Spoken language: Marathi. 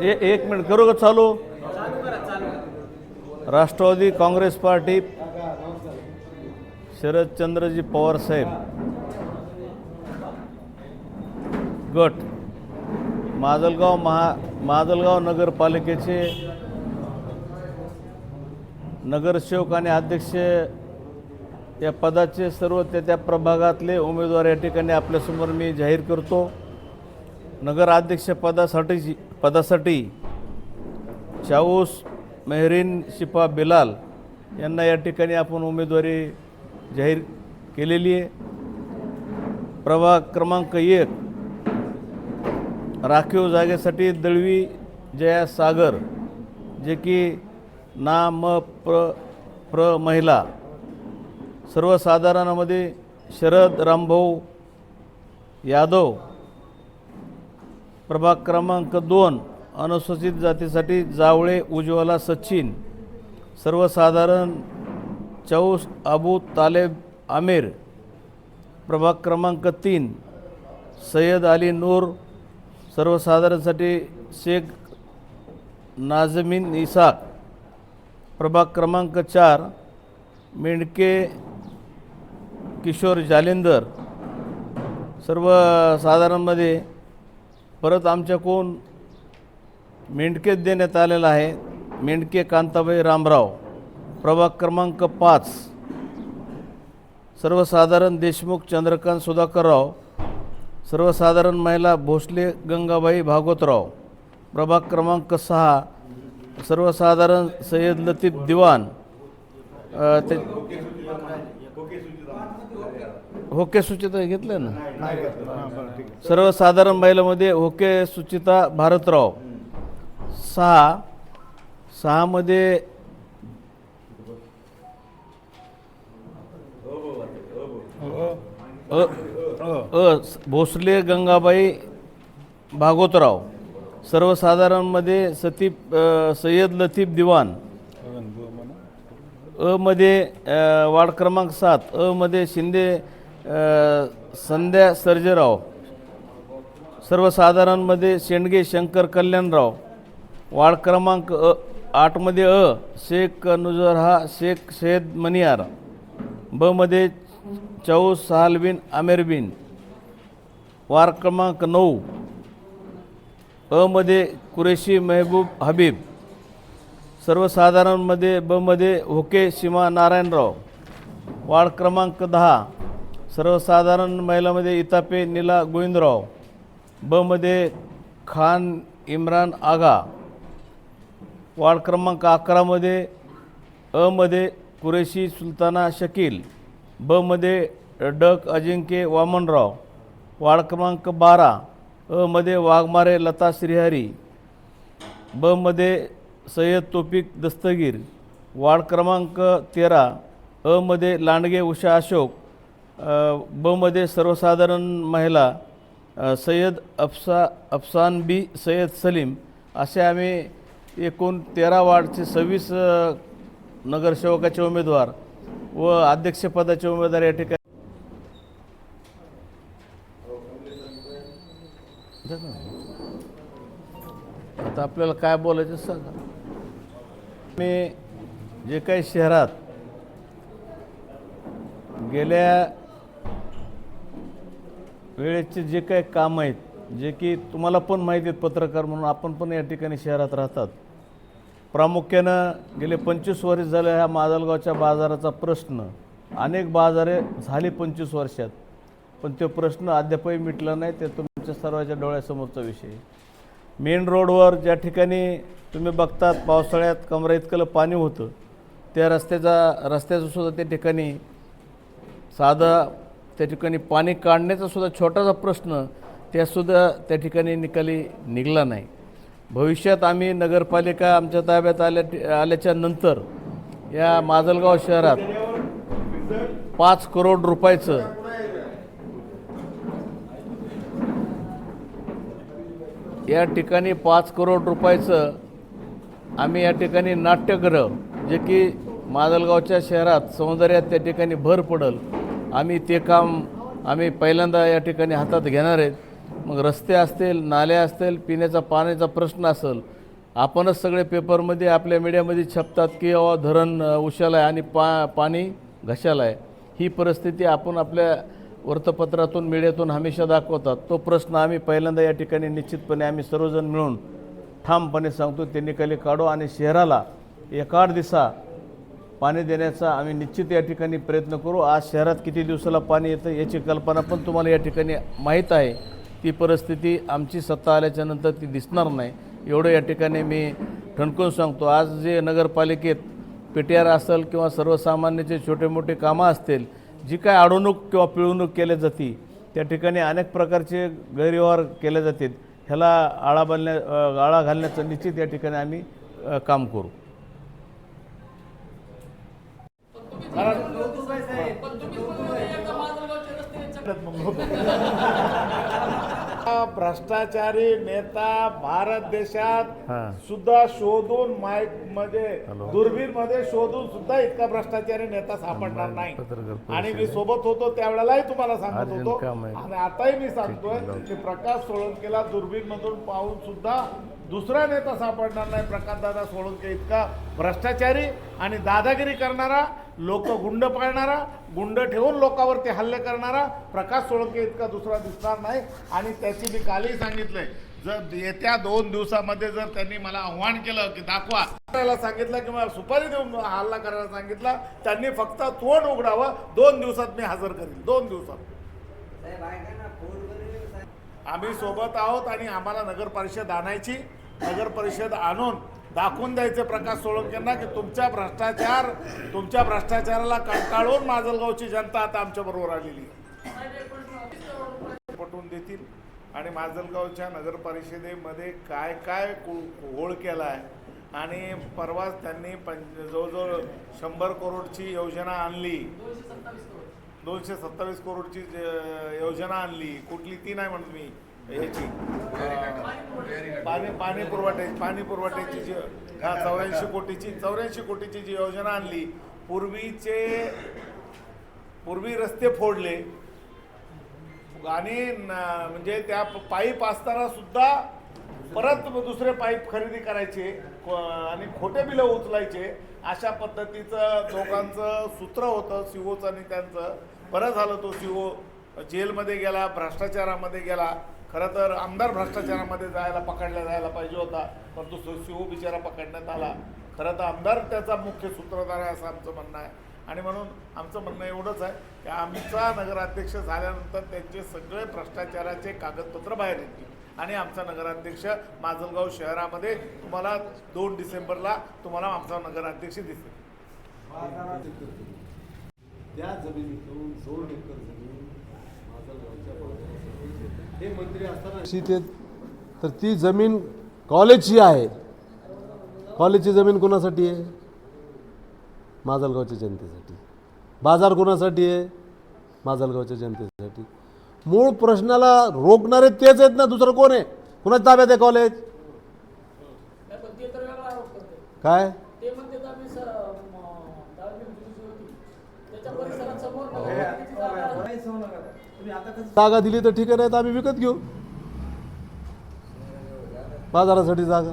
ए एक मिनिट करू का चालू? राष्ट्रवादी काँग्रेस पार्टी शरदचंद्रजी पवार साहेब. गट. माजलगाव महा माजलगाव नगरपालिकेचे नगरसेवक आणि अध्यक्ष या पदाचे सर्व त्या त्या प्रभागातले उमेदवार या ठिकाणी आपल्यासमोर मी जाहीर करतो. नगराध्यक्षपदासाठी पदासाठी शाऊस चाऊस मेहरीन शिपा बिलाल यांना या ठिकाणी आपण उमेदवारी जाहीर केलेली आहे. प्रभाग क्रमांक एक राखीव जागेसाठी दळवी जया सागर जे की ना म प्र प्र महिला. सर्वसाधारणामध्ये शरद रामभाऊ यादव प्रभाग क्रमांक दोन अनुसूचित जातीसाठी जावळे उज्ज्वला सचिन. सर्वसाधारण चौस अबू तालेब आमिर. प्रभाग क्रमांक तीन सय्यद अली नूर. सर्वसाधारणसाठी शेख नाझमीन इसाक. प्रभाग क्रमांक चार मेंढके किशोर जालिंदर. सर्वसाधारणमध्ये परत आमच्याकडून मेंढकेच देण्यात आलेला आहे. मेंढके कांताबाई रामराव प्रभाग क्रमांक पाच. सर्वसाधारण देशमुख चंद्रकांत सुधाकरराव सर्वसाधारण महिला भोसले गंगाबाई भागवतराव प्रभाग क्रमांक सहा. सर्वसाधारण सय्यद लतीफ दिवान ते होके सुचिता घेतलं. ना सर्वसाधारण महिलामध्ये होके सुचिता भारतराव. सहा. सहामध्ये अ अ भोसले गंगाबाई भागवतराव सर्वसाधारणमध्ये सतीप अ, सय्यद लतीफ दिवान. अ मध्ये अ, वार्ड क्रमांक सात. अ मध्ये शिंदे संध्या सर्जेराव सर्वसाधारणमध्ये शेंडगे शंकर कल्याणराव वार्ड क्रमांक अ आठमध्ये अ शेख नुजरहा शेख शेद मनियार ब मध्ये चौस सहालबिन आमेरबिन वार्ड क्रमांक नऊ अ मध्ये कुरेशी मेहबूब हबीब सर्वसाधारणमध्ये ब मध्ये होके सीमा नारायणराव वार्ड क्रमांक दहा सर्वसाधारण महिलामध्ये इतापे नीला गोविंदराव ब मध्ये खान इम्रान आगा वार्ड क्रमांक अकरामध्ये अ मध्ये कुरेशी सुलताना शकील ब मध्ये डक अजिंक्य वामनराव वार्ड क्रमांक बारा अ मध्ये वाघमारे लता श्रीहरी ब मध्ये सय्यद तोपिक दस्तगीर वार्ड क्रमांक तेरा अ मध्ये लांडगे उषा अशोक बमध्ये सर्वसाधारण महिला सय्यद अफसा अफसान बी सय्यद सलीम असे आम्ही एकूण तेरा वार्डचे सव्वीस नगरसेवकाचे उमेदवार व अध्यक्षपदाचे उमेदवार या ठिकाणी आता आपल्याला काय बोलायचं सांगा. मी जे काही शहरात गेल्या वेळेचे जे काही काम आहेत जे की तुम्हाला पण माहिती आहेत पत्रकार म्हणून आपण पण या ठिकाणी शहरात राहतात. प्रामुख्यानं गेले पंचवीस वर्ष झालं ह्या माजलगावच्या बाजाराचा प्रश्न. अनेक बाजारे झाली पंचवीस वर्षात पण तो प्रश्न अद्यापही मिटला नाही ते तुमच्या सर्वांच्या डोळ्यासमोरचा विषय. मेन रोडवर ज्या ठिकाणी तुम्ही बघतात पावसाळ्यात कमरा इतकं पाणी होतं त्या रस्त्याचा रस्त्याचं सुद्धा त्या ठिकाणी साधं त्या ठिकाणी पाणी काढण्याचा सुद्धा छोटासा प्रश्न त्यासुद्धा त्या ठिकाणी निकाली निघाला नाही. भविष्यात आम्ही नगरपालिका आमच्या ताब्यात आल्या आल्याच्यानंतर या माजलगाव शहरात पाच करोड रुपयाचं या ठिकाणी पाच करोड रुपयाचं आम्ही या ठिकाणी नाट्यगृह जे की माजलगावच्या शहरात सौंदर्यात त्या ठिकाणी भर पडल आम्ही ते काम आम्ही पहिल्यांदा या ठिकाणी हातात घेणार आहेत. मग रस्ते असतील नाल्या असतील पिण्याचा पाण्याचा प्रश्न असेल आपणच सगळे पेपरमध्ये आपल्या मीडियामध्ये छापतात की अ धरण उशाला आहे आणि पा पाणी घशाला आहे. ही परिस्थिती आपण आपल्या वृत्तपत्रातून मीडियातून हमेशा दाखवतात. तो प्रश्न आम्ही पहिल्यांदा या ठिकाणी निश्चितपणे आम्ही सर्वजण मिळून ठामपणे सांगतो ते निकाली काढू आणि शहराला एका आठ पाणी देण्याचा आम्ही निश्चित या ठिकाणी प्रयत्न करू. आज शहरात किती दिवसाला पाणी येतं याची कल्पना पण तुम्हाला या ठिकाणी माहीत आहे. ती परिस्थिती आमची सत्ता आल्याच्यानंतर ती दिसणार नाही. एवढं या ठिकाणी मी ठणकून सांगतो. आज जे नगरपालिकेत पी टी आर असेल किंवा सर्वसामान्याचे छोटे मोठे कामं असतील जी काय अडवणूक किंवा पिळवणूक केल्या जाते त्या ठिकाणी अनेक प्रकारचे गैरव्यवहार केले जातात ह्याला आळा बांधण्या आळा घालण्याचं निश्चित या ठिकाणी आम्ही काम करू. भ्रष्टाचारी नेता भारत देशात. सुद्धा शोधून माईकमध्ये दुर्बीणमध्ये शोधून सुद्धा इतका भ्रष्टाचारी नेता सापडणार नाही. आणि मी सोबत होतो त्यावेळेलाही तुम्हाला सांगत होतो. आणि आताही मी सांगतोय की प्रकाश सोळंकेला दुर्बीण मधून पाहून सुद्धा दुसरा नेता सापडणार नाही. प्रकाश दादा सोळंके इतका भ्रष्टाचारी आणि दादागिरी करणारा लोक गुंड पाळणारा गुंड ठेवून लोकांवरती हल्ले करणारा प्रकाश सोळंके इतका दुसरा दिसणार नाही आणि त्याची मी कालही सांगितलंय. जर येत्या दोन दिवसामध्ये जर त्यांनी मला आव्हान केलं की दाखवा. करायला सांगितलं किंवा सुपारी देऊन हल्ला करायला सांगितला त्यांनी फक्त तोंड उघडावं. दोन दिवसात मी हजर करीन. दोन दिवसात. आम्ही सोबत आहोत आणि आम्हाला नगर परिषद आणायची. नगर परिषद आणून दाखवून द्यायचे प्रकाश सोळंकेंना की तुमच्या भ्रष्टाचार तुमच्या भ्रष्टाचाराला कंटाळून माजलगावची जनता आता आमच्या बरोबर आलेली आहे. पटवून देतील. आणि माजलगावच्या नगर परिषदेमध्ये काय काय होळ घोळ केला आहे आणि परवाच त्यांनी पं जवळजवळ शंभर करोडची योजना आणली. दोनशे सत्तावीस करोडची योजना आणली. कुठली ती नाही म्हणत मी. ह्याची. पाणी पाणी पुरवठ्याची पाणी पुरवठ्याची जी हा चौऱ्याऐंशी कोटीची चौऱ्याऐंशी कोटीची जी योजना आणली पूर्वीचे पूर्वी रस्ते फोडले. आणि म्हणजे त्या पाईप असताना सुद्धा परत दुसरे पाईप खरेदी करायचे आणि खोटे बिलं उचलायचे. अशा पद्धतीचं दोघांचं सूत्र होतं सीओचं आणि त्यांचं. बरं झालं तो सीओ जेलमध्ये गेला भ्रष्टाचारामध्ये गेला. खरं तर आमदार भ्रष्टाचारामध्ये जायला पकडला जायला पाहिजे होता परंतु सीओ बिचारा पकडण्यात आला. खरं तर आमदार त्याचा मुख्य सूत्रधार आहे असं आमचं म्हणणं आहे. आणि म्हणून आमचं म्हणणं एवढंच आहे की आमचा नगराध्यक्ष झाल्यानंतर त्यांचे सगळे भ्रष्टाचाराचे कागदपत्र बाहेर येतील. आणि आमचा नगराध्यक्ष माजलगाव शहरामध्ये तुम्हाला दोन डिसेंबरला तुम्हाला आमचा नगराध्यक्ष दिसेल. त्या जमिनीतून दोन एकर जमीन हे मंत्री असताना तर ती जमीन कॉलेजची आहे. कॉलेजची जमीन कोणासाठी आहे? माजलगावच्या जनतेसाठी. बाजार कोणासाठी आहे? माजलगावच्या जनतेसाठी. मूळ प्रश्नाला रोखणारे तेच आहेत ना दुसरं कोण आहे? कुणाच्या ताब्यात आहे कॉलेज? काय ते म्हणते आम्ही स- म, दहावी जुनी जी होती त्याच्या परिसरात समोर नगरपालिकेची जागा दिली तर ठीक आहे नाही तर आम्ही विकत घेऊ. बाजारासाठी जागा.